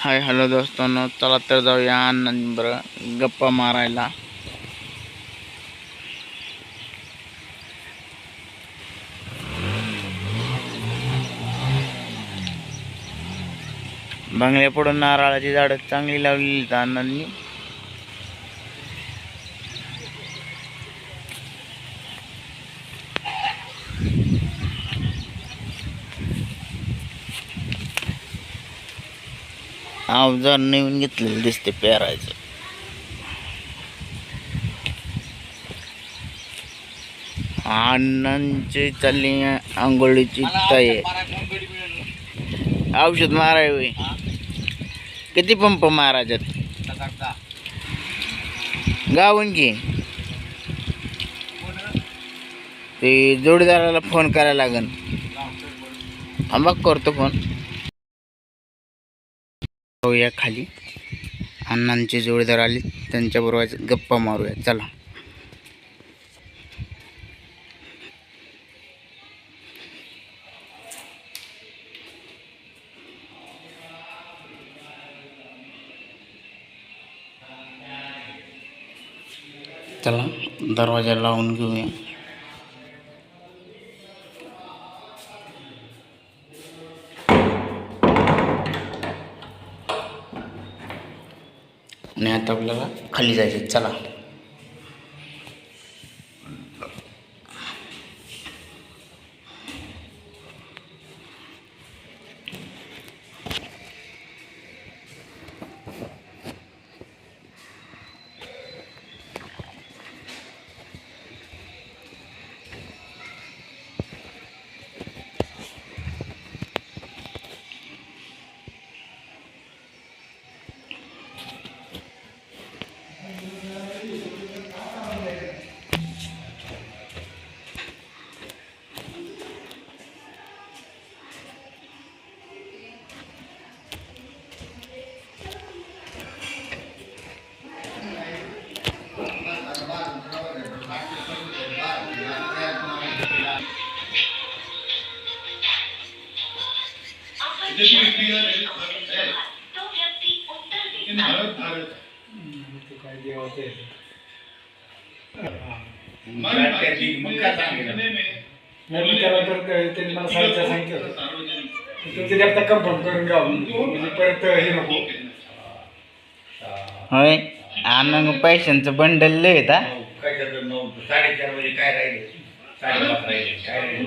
Hi hello दोस्तांनो चला तर जाऊया आनंद बरं गप्पा मारायला. बंगल्या पुढून नारळाची झाडं चांगली लावलेली आहेत अवजार नवीन घेतलेलं दिसते पेरायचं. अण्णांची चालली आंघोळीची तयारी. औषध माराय होय. किती पंप मारायच्यात? गावून की ते जोडीदाराला फोन करायला लागन. हा बघ करतो फोन. जाऊया खाली. अण्णांचे जोडीदार आले त्यांच्याबरोबर गप्पा मारूया. चला. चला दरवाजा लावून घेऊया. आणि आता आपल्याला खाली जायचं चला. नाही त्याला तर त्यांनी मला सांगितलं आता कन्फर्म करून घ्यावं म्हणजे परत हे नको होय पैशांचं बंडल लय आहेत काय त्याचं नऊ साडेचार वाजे काय राहिले? साडेपाच राहिले काय राहिले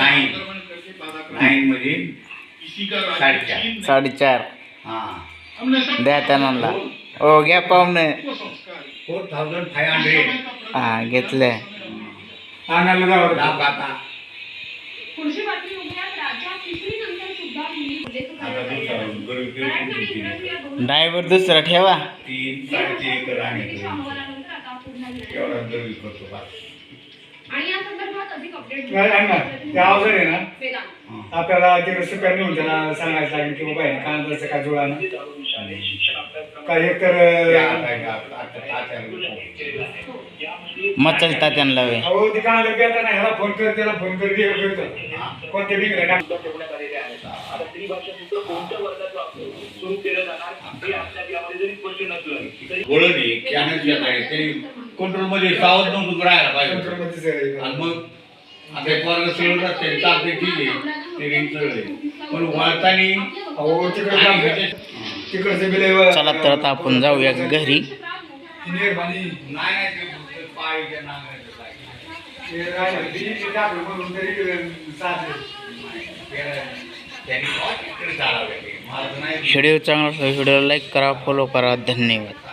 हा साडेचार. साडेचार. हा. द्या त्यांना. ओ घ्या पाहुणे. फोर थाउजंड फाईव्ह हंड्रेड हा आणायला जावं पुढची बातमी राज्यात तिसरी नंतर सुद्धा गरीब ड्रायव्हर दुसरा ठेवा. तीन एकर आहे. पुन्हा आणि या संदर्भात अधिक अपडेट नाही अण्णा ते अवजड आहे ना? वेदांत. आपल्याला तिकडे सुपर नेऊन त्याला सांगायचं लागेल की बाबा हे कांद्याचं काय जुळा ना काय एक तर त्या अं, काय आता आता तात्याला मचल तात्यांना वे अहो ते कांदा पेता नाही ह्याला फोन कर त्याला फोन कर ते करतो कोणत्या आहे कॅनल येत आहे ते कंट्रोलमध्ये सावध नव्हतं राहायला पाहिजे कंट्रोलमध्येच आहे. आणि मग आता एक वर्ग सोडून रस्ते चालते ठीक आहे ते रिंग चढले पण वळतानी अहो तिकडे काम तिकडचं बिल आहे. चला तर आता आपण जाऊया घरी ती निर्माणी नाही नाही ते पायीच्या नांगराचं काय. ते राहिलं. ती इथे टाकलं म्हणून तरी अं, चालतं. त्यांनी तिकडे चालावे मला तर नाही व्हिडिओ चांगला व्हिडिओ लाईक करा फॉलो करा धन्यवाद